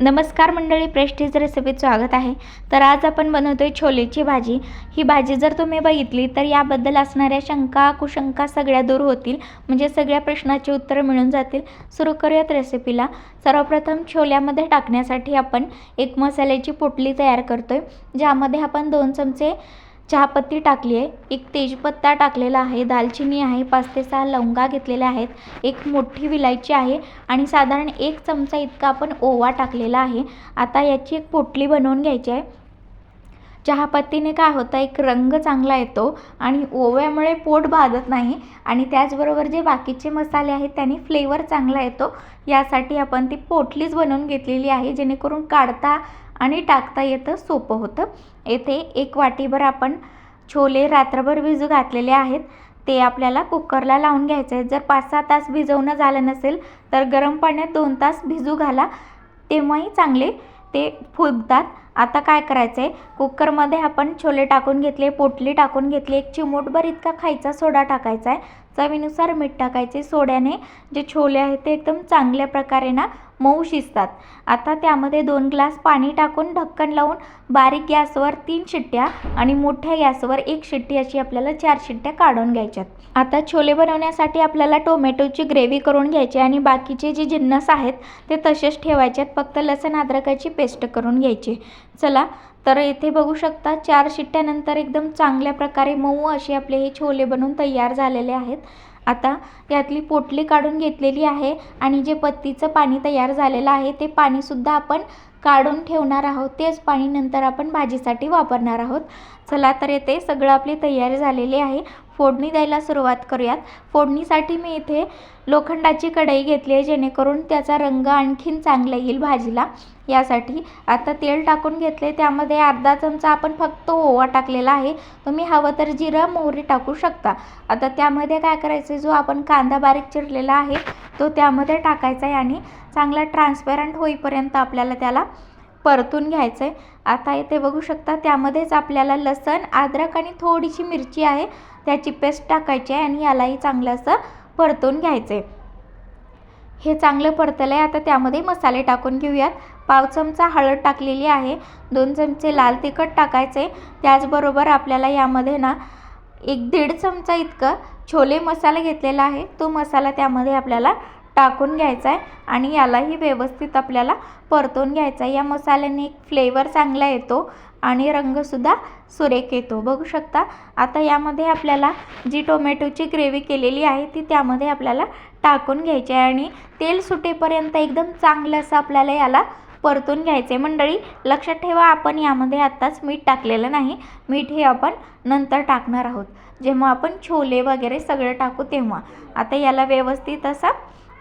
नमस्कार मंडळी प्रेस्टीज रेसिपीत स्वागत आहे. तर आज आपण बनवतोय छोलेची भाजी. ही भाजी जर तुम्ही बघितली तर याबद्दल असणाऱ्या शंका कुशंका सगळ्या दूर होतील. म्हणजे सगळ्या प्रश्नाची उत्तरं मिळून जातील. सुरू करूयात रेसिपीला. सर्वप्रथम छोल्यामध्ये टाकण्यासाठी आपण एक मसाल्याची पोटली तयार करतोय. ज्यामध्ये आपण दोन चमचे चहापत्ती टाकली आहे. एक तेजपत्ता टाकलेला आहे. दालचिनी आहे. पाच ते सहा लवंगा घेतलेल्या आहेत. एक मोठी विलायची आहे आणि साधारण एक चमचा इतका आपण ओवा टाकलेला आहे. आता याची एक पोटली बनवून घ्यायची आहे. चहापत्तीने काय होतं एक रंग चांगला येतो आणि ओव्यामुळे पोट भाजत नाही आणि त्याचबरोबर जे बाकीचे मसाले आहेत त्याने फ्लेवर चांगला येतो. यासाठी आपण ती पोटलीच बनवून घेतलेली आहे जेणेकरून काढता आणि टाकता येतं सोपं होतं. येथे एक वाटीभर आपण छोले रात्रभर भिजू घातलेले आहेत. ते आपल्याला कुकरला लावून घ्यायचे आहेत. जर पाच सहा तास भिजवणं झालं नसेल तर गरम पाण्यात दोन तास भिजू घाला. तेव्हाही चांगले ते फुगतात. आता काय करायचं आहे कुकरमध्ये आपण छोले टाकून घेतले पोटली टाकून घेतली एक चिमूटभर इतका खायचा सोडा टाकायचा आहे. चवीनुसार मीठ टाकायचे. सोड्याने जे छोले आहेत ते एकदम चांगल्या प्रकारे ना मऊ शिजतात. आता त्यामध्ये दोन ग्लास पाणी टाकून ढक्कन लावून बारीक गॅसवर तीन शिट्ट्या आणि मोठ्या गॅसवर एक शिट्टी अशी आपल्याला चार शिट्ट्या काढून घ्यायच्यात. आता छोले बनवण्यासाठी आपल्याला टोमॅटोची ग्रेव्ही करून घ्यायची आणि बाकीचे जे जिन्नस आहेत ते तसेच ठेवायचे आहेत फक्त लसण अद्रकाची पेस्ट करून घ्यायची. चला तर येथे बघू शकता चार शिट्ट्यानंतर एकदम चांगल्या प्रकारे मऊ असे आपले हे छोले बनवून तयार झालेले आहेत. आता यातली पोटली काढून घेतलेली आहे आणि जे पत्तीचं पाणी तयार झालेलं आहे ते पाणीसुद्धा आपण काढून ठेवणार आहोत. तेच पाणी नंतर आपण भाजीसाठी वापरणार आहोत. चला तर येते सगळं आपली तयारी झालेली आहे. फोडणी द्यायला सुरुवात करूयात. फोडणीसाठी मी इथे लोखंडाची कढई घेतली आहे जेणेकरून त्याचा रंग आणखीन चांगला येईल भाजीला. यासाठी आता तेल टाकून घेतले त्यामध्ये अर्धा चमचा आपण फक्त ओवा टाकलेला आहे. तुम्ही हवं तर जिरं मोहरी टाकू शकता. आता त्यामध्ये काय करायचं जो आपण कांदा बारीक चिरलेला आहे तो त्यामध्ये टाकायचा आहे आणि चांगला ट्रान्सपरंट होईपर्यंत आपल्याला त्याला परतून घ्यायचं आहे आता इथे बघू शकता त्यामध्येच आपल्याला लसण अद्रक आणि थोडीशी मिरची आहे. त्याची पेस्ट टाकायची आहे आणि यालाही चांगलं असं परतून घ्यायचं आहे हे चांगलं परतलं आहे आता त्यामध्ये मसाले टाकून घेऊयात. पाव चमचा हळद टाकलेली आहे दोन चमचे लाल तिखट टाकायचे. त्याचबरोबर आपल्याला यामध्ये ना एक दीड चमचा इतकं छोले मसाला घेतलेला आहे. तो मसाला त्यामध्ये आपल्याला टाकून घ्यायचा आहे आणि यालाही व्यवस्थित आपल्याला परतून घ्यायचा आहे. या मसाल्याने एक फ्लेवर चांगला येतो आणि रंगसुद्धा सुरेख येतो. बघू शकता आता यामध्ये आपल्याला जी टोमॅटोची ग्रेव्ही केलेली आहे ती त्यामध्ये आपल्याला टाकून घ्यायची आहे आणि तेल सुटेपर्यंत एकदम चांगलं असं आपल्याला याला परतून घ्यायचे आहे. मंडळी लक्षात ठेवा आपण यामध्ये आत्ताच मीठ टाकलेलं नाही. मीठ हे आपण नंतर टाकणार आहोत. जेव्हा आपण छोले वगैरे सगळं टाकू तेव्हा. आता याला व्यवस्थित असा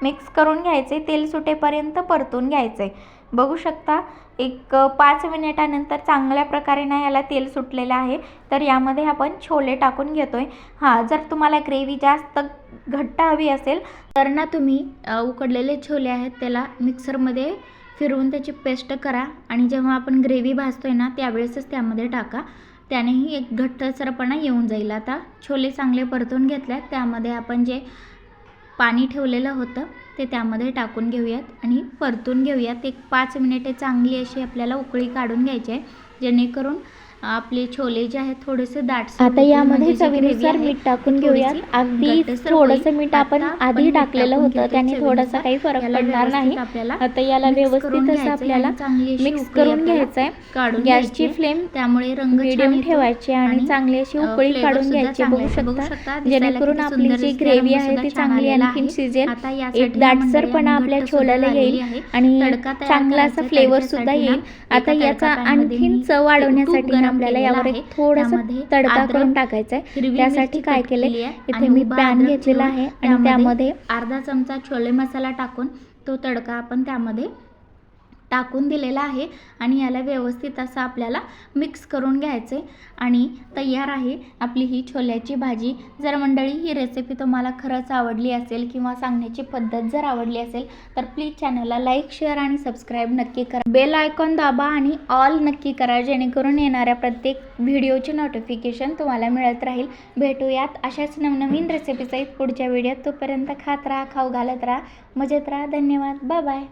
मिक्स करून घ्यायचे तेल सुटेपर्यंत परतून घ्यायचे. बघू शकता एक पाच मिनिटानंतर चांगल्या प्रकारे ना याला तेल सुटलेलं आहे तर यामध्ये आपण छोले टाकून घेतो आहे हां जर तुम्हाला ग्रेव्ही जास्त घट्ट हवी असेल तर ना तुम्ही उकडलेले छोले आहेत त्याला मिक्सरमध्ये फिरवून त्याची पेस्ट करा आणि जेव्हा आपण ग्रेव्ही भाजतो आहे ना त्यावेळेसच त्यामध्ये टाका. त्यानेही एक घट्टसरपणा येऊन जाईल. आता छोले चांगले परतून घेतल्यात त्यामध्ये आपण जे पाणी ठेवलेलं होतं ते त्यामध्ये टाकून घेऊयात आणि परतून घेऊयात. एक पाच मिनिटे चांगली अशी आपल्याला उकळी काढून घ्यायची आहे जेणेकरून आपले छोले जे आहेत थोडेसे दाट आता यामध्ये चवीनुसार मीठ टाकून घेऊयात. अगदी थोडंसं मीठ आपण आधी टाकलेलं होतं त्याने थोडासा काही फरक पडणार नाही. आता याला व्यवस्थित असं आपल्याला मिक्स करून घ्यायचं आहे. गॅसची फ्लेम त्यामुळे रंग मिडियम ठेवायची आणि चांगली अशी उकळी काढून घ्यायची. बघू शकता? जेणेकरून आपली जी ग्रेव्ही आहे ती चांगली आणखीन शिजेल एक दाटसरपणा आपल्या छोल्याला येईल आणि चांगला असा फ्लेवर सुद्धा येईल. आता याचा आणखीन चव वाढवण्यासाठी आपल्याला यावर एक थोडासा तडका करून टाकायचा आहे त्यासाठी काय केलंय? इथे मी पॅन घेतलेला आहे आणि त्यामध्ये अर्धा चमचा छोले मसाला टाकून तो तडका आपण त्यामध्ये टाकून दिलेला आहे आणि याला व्यवस्थित असं आपल्याला मिक्स करून घ्यायचे आणि तयार आहे आपली ही छोल्याची भाजी. जर मंडळी ही रेसिपी तुम्हाला खरंच आवडली असेल किंवा सांगण्याची पद्धत जर आवडली असेल तर प्लीज चॅनलला लाईक शेअर आणि सबस्क्राईब नक्की करा. बेल आयकॉन दाबा आणि ऑल नक्की करा जेणेकरून येणाऱ्या प्रत्येक व्हिडिओचे नोटिफिकेशन तुम्हाला मिळत राहील. भेटूयात अशाच नवनवीन रेसिपीचा पुढच्या व्हिडिओत तोपर्यंत खात राहा खाऊ घालत राहा मजेत राहा. धन्यवाद. Bye bye